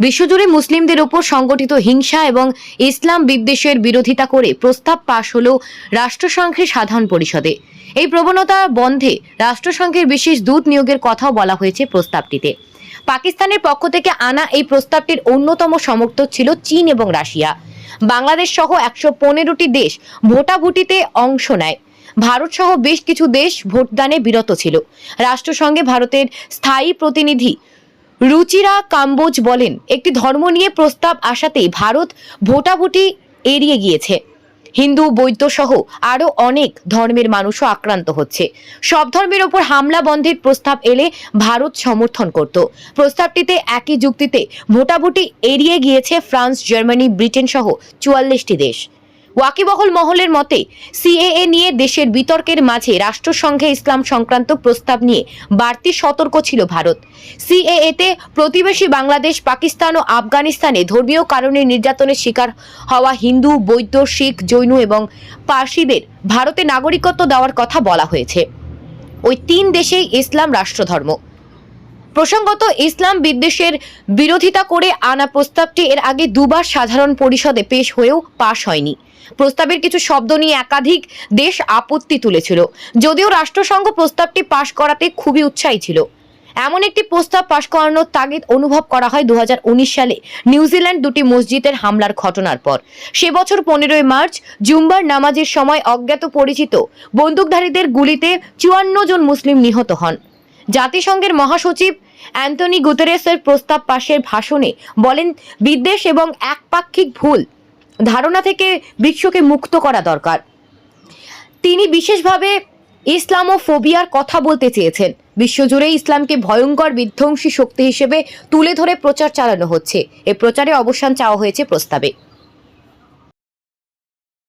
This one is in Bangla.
বিশ্বজুড়ে মুসলিমদের উপর সংগঠিত হিংসা এবং ইসলাম বিদ্বেষের বিরোধিতা করে প্রস্তাব পাশ হল রাষ্ট্রসংঘের সাধারণ পরিষদে। এই প্রবণতা বন্ধে রাষ্ট্রসংঘের বিশেষ দূত নিয়োগের কথাও বলা হয়েছে প্রস্তাবটিতে। পাকিস্তানের পক্ষ থেকে আনা এই প্রস্তাবটির অন্যতম সমর্থক ছিল চীন এবং রাশিয়া। বাংলাদেশ সহ একশো পনেরোটি দেশ ভোটাভুটিতে অংশ নেয়। ভারত সহ বেশ কিছু দেশ ভোটদানে বিরত ছিল। রাষ্ট্রসংঘে ভারতের স্থায়ী প্রতিনিধি রুচিরা কাম্বোজ বলেন, একটি ধর্ম নিয়ে প্রস্তাব আসাতেই ভারত ভোটাভুটি এড়িয়ে গিয়েছে। হিন্দু বৌদ্ধ সহ আরও অনেক ধর্মের মানুষও আক্রান্ত হচ্ছে। সব ধর্মের ওপর হামলা বন্ধের প্রস্তাব এলে ভারত সমর্থন করত। প্রস্তাবটিতে একই যুক্তিতে ভোটাভুটি এড়িয়ে গিয়েছে ফ্রান্স, জার্মানি, ব্রিটেন সহ চুয়াল্লিশটি দেশ। ওয়াকিবহল মহলের মতে, সিএএ নিয়ে দেশের বিতর্কের মাঝে রাষ্ট্রসংঘে ইসলাম সংক্রান্ত প্রস্তাব নিয়ে বাড়তি সতর্ক ছিল ভারত। সিএএতে প্রতিবেশী বাংলাদেশ, পাকিস্তান ও আফগানিস্তানে ধর্মীয় কারণে নির্যাতনের শিকার হওয়া হিন্দু, বৌদ্ধ, শিখ, জৈন এবং পার্সিদের ভারতে নাগরিকত্ব দেওয়ার কথা বলা হয়েছে। ওই তিন দেশেই ইসলাম রাষ্ট্রধর্ম। প্রসঙ্গত, ইসলাম বিদ্বেষের বিরোধিতা করে আনা প্রস্তাবটি এর আগে দুবার সাধারণ পরিষদে পেশ হয়েও পাশ হয়নি। প্রস্তাবের কিছু শব্দ নিয়ে একাধিক দেশ আপত্তি তুলেছিল। যদিও রাষ্ট্রসংঘ প্রস্তাবটি পাশ করাতে খুবই উৎসাহী ছিল। এমন একটি প্রস্তাব পাশ করানোর তাগিদ অনুভব করা হয় দুহাজার উনিশ সালে নিউজিল্যান্ড দুটি মসজিদের হামলার ঘটনার পর। সে বছর পনেরোই মার্চ জুম্বার নামাজের সময় অজ্ঞাত পরিচিত বন্দুকধারীদের গুলিতে চুয়ান্ন জন মুসলিম নিহত হন। জাতিসংঘের মহাসচিব অ্যান্টনি গুতেরেসের প্রস্তাব পাশের ভাষণে বলেন, বিদ্বেষ এবং একপাক্ষিক ভুল ধারণা থেকে বিশ্বকে মুক্ত করা দরকার। তিনি বিশেষভাবে ইসলাম ও ফোবিয়ার কথা বলতে চেয়েছেন। বিশ্বজুড়ে ইসলামকে ভয়ঙ্কর বিধ্বংসী শক্তি হিসেবে তুলে ধরে প্রচার চালানো হচ্ছে। এ প্রচারে অবসান চাওয়া হয়েছে প্রস্তাবে।